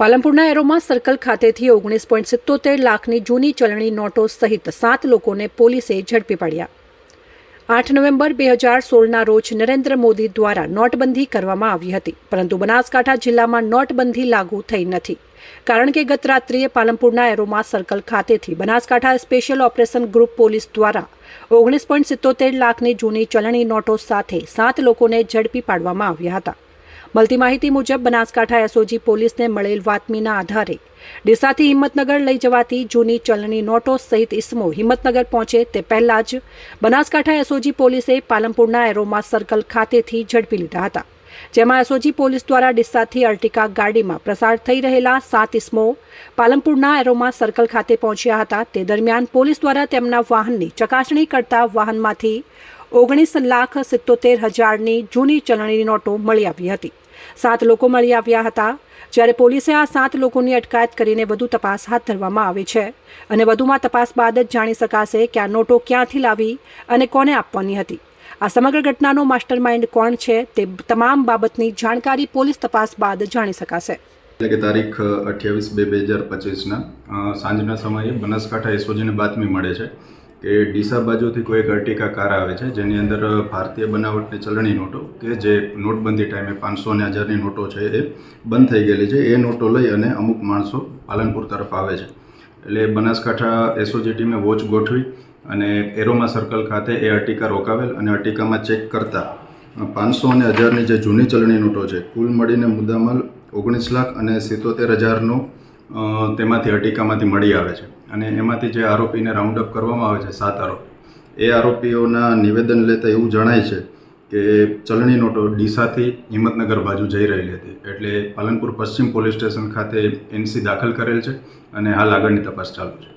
પાલનપુરના aroma circle ખાતેથી ઓગણીસ point સિત્તોતેર લાખની જૂની ચલણી નોટો સહિત સાત લોકોને પોલીસે ઝડપી પાડ્યા. આઠ નવેમ્બર બે હજાર સોળના રોજ નરેન્દ્ર મોદી દ્વારા નોટબંધી કરવામાં આવી હતી, પરંતુ બનાસકાંઠા જિલ્લામાં નોટબંધી લાગુ થઈ નથી. કારણ કે ગત રાત્રિએ પાલનપુરના એરોમા સર્કલ ખાતેથી Banaskantha special operation group police દ્વારા ઓગણીસ પોઈન્ટ સિત્તોતેર લાખની જૂની ચલણી નોટો સાથે સાત લોકોને ઝડપી પાડવામાં આવ્યા હતા. મળતી માહિતી મુજબ, બનાસકાંઠા એસઓજી પોલીસને મળેલ વાતમીના આધારે ડીસાથી હિંમતનગર લઈ જવાતી જૂની ચલણી નોટો સહિત ઇસમો હિંમતનગર પહોંચે તે પહેલા જ બનાસકાંઠા એસઓજી પોલીસે પાલનપુરના એરોમા સર્કલ ખાતેથી ઝડપી લીધા હતા, જેમાં એસઓજી પોલીસ દ્વારા ડીસાથી અર્ટિકા ગાડીમાં પ્રસાર થઈ રહેલા સાત ઇસમો પાલનપુરના એરોમા સર્કલ ખાતે પહોંચ્યા હતા. તે દરમિયાન પોલીસ દ્વારા તેમના વાહનની ચકાસણી કરતા વાહનમાંથી ઓગણીસ લાખ સિત્તોતેર હજારની જૂની ચલણી નોટો મળી આવી હતી. સાત લોકો મળી આવ્યા હતા. જ્યારે પોલીસે આ સાત લોકોની અટકાયત કરીને વધુ તપાસ હાથ ધરવામાં આવી છે અને વધુમાં તપાસ બાદ જ જાણી શકાશે કે આ નોટો ક્યાંથી લાવી અને કોને આપવાની હતી. આ સમગ્ર ઘટનાનો માસ્ટર માઇન્ડ કોણ છે તે તમામ બાબતની જાણકારી પોલીસ તપાસ બાદ જાણી શકાશે. એટલે કે તારીખ અઠ્યાવીસ બે બે હજાર પચીસના સાંજના સમયે બનાસકાંઠા એસઓજીને બાતમી મળે છે. કે ડીસા બાજુથી કોઈ અર્ટિકા કાર આવે છે, જેની અંદર ભારતીય બનાવટની ચલણી નોટો કે જે નોટબંધી ટાઈમે પાંચસો અને હજારની નોટો છે એ બંધ થઈ ગયેલી છે. એ નોટો લઈ અને અમુક માણસો પાલનપુર તરફ આવે છે. એટલે બનાસકાંઠા એસઓજી ટીમે વોચ ગોઠવી અને એરોમા સર્કલ ખાતે એ અર્ટિકા રોકાવેલ અને અર્ટિકામાં ચેક કરતા પાંચસો અને હજારની જે જૂની ચલણી નોટો છે, કુલ મળીને મુદ્દામાલ ઓગણીસ લાખ અને સિત્તોતેર હજારનો તેમાંથી અટિકામાંથી મળી આવે છે. અને એમાંથી જે આરોપીને રાઉન્ડ અપ કરવામાં આવે છે, સાત આરોપી. એ આરોપીઓના નિવેદન લેતા એવું જણાય છે કે ચલણી નોટો ડીસાથી હિંમતનગર બાજુ જઈ રહેલી હતી. એટલે પાલનપુર પશ્ચિમ પોલીસ સ્ટેશન ખાતે એનસી દાખલ કરેલ છે અને હાલ આગળની તપાસ ચાલુ છે.